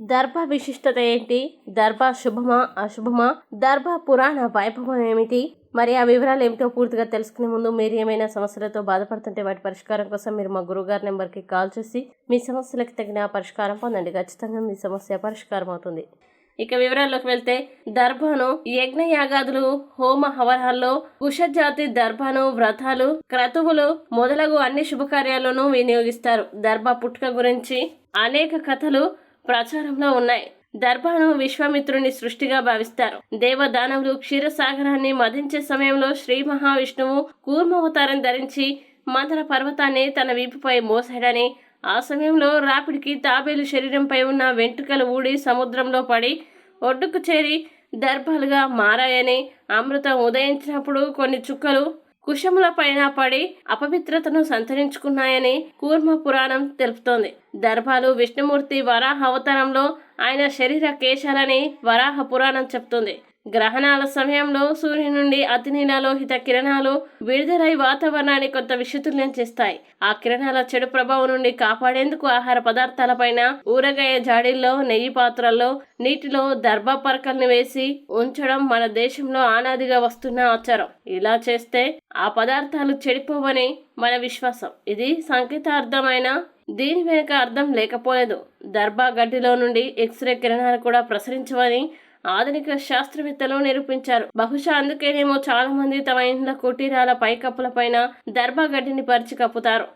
దర్భ విశిష్టత ఏంటి? దర్భ శుభమా? అశుభమా? దర్భ పురాణ వైభవం ఏమిటి? మరి ఆ వివరాలు ఏమిటో పూర్తిగా తెలుసుకునే ముందు మీరు ఏమైనా సమస్యలతో బాధపడుతుంటే వాటి పరిష్కారం కోసం మీరు మా గురుగారి నెంబర్కి కాల్ చేసి మీ సమస్యలకు తగిన పరిష్కారం పొందండి. ఖచ్చితంగా మీ సమస్య పరిష్కారం అవుతుంది. ఇక వివరాల్లోకి వెళ్తే దర్భను యజ్ఞ యాగాదులు హోమ హవరాల్లో కుషజాతి దర్భను వ్రతాలు క్రతువులు మొదలగు అన్ని శుభకార్యాల్లోనూ వినియోగిస్తారు. దర్భ పుట్టుక గురించి అనేక కథలు ప్రచారంలో ఉన్నాయి. దర్భను విశ్వామిత్రుని సృష్టిగా భావిస్తారు. దేవదానవులు క్షీరసాగరాన్ని మదించే సమయంలో శ్రీ మహావిష్ణువు కూర్మావతారం ధరించి మందర పర్వతాన్ని తన వీపుపై మోసాడని ఆ సమయంలో రాపిడికి తాబేలు శరీరంపై ఉన్న వెంట్రుకలు ఊడి సముద్రంలో పడి ఒడ్డుకు చేరి దర్భాలుగా మారాయని అమృతం ఉదయించినప్పుడు కొన్ని చుక్కలు కుశముల పైన పడి అపవిత్రతను సంతరించుకున్నాయని కూర్మ పురాణం తెలుపుతోంది. దర్భాలు విష్ణుమూర్తి వరాహ అవతారంలో ఆయన శరీర కేశాలని వరాహ పురాణం చెప్తుంది. గ్రహణాల సమయంలో సూర్యుని నుండి అతినీలలోహిత కిరణాలు విడుదలై వాతావరణాన్ని కొంత విషతుల్యం చేస్తాయి. ఆ కిరణాల చెడు ప్రభావం నుండి కాపాడేందుకు ఆహార పదార్థాలపైన ఊరగాయ జాడీల్లో నెయ్యి పాత్రల్లో నీటిలో దర్భ పరకల్ని వేసి ఉంచడం మన దేశంలో ఆనాదిగా వస్తున్న ఆచారం. ఇలా చేస్తే ఆ పదార్థాలు చెడిపోవని మన విశ్వాసం. ఇది సంకేతార్థమైన దీని వెనుక అర్థం లేకపోలేదు. దర్భా గడ్డిలో నుండి ఎక్స్రే కిరణాలు కూడా ప్రసరించవని ఆధునిక శాస్త్రవేత్తలు నిరూపించారు. బహుశా అందుకేనేమో చాలా మంది తమ ఇండ్ల కుటీరాల పైకప్పుల పైన దర్భా గడ్డిని పరిచి కప్పుతారు.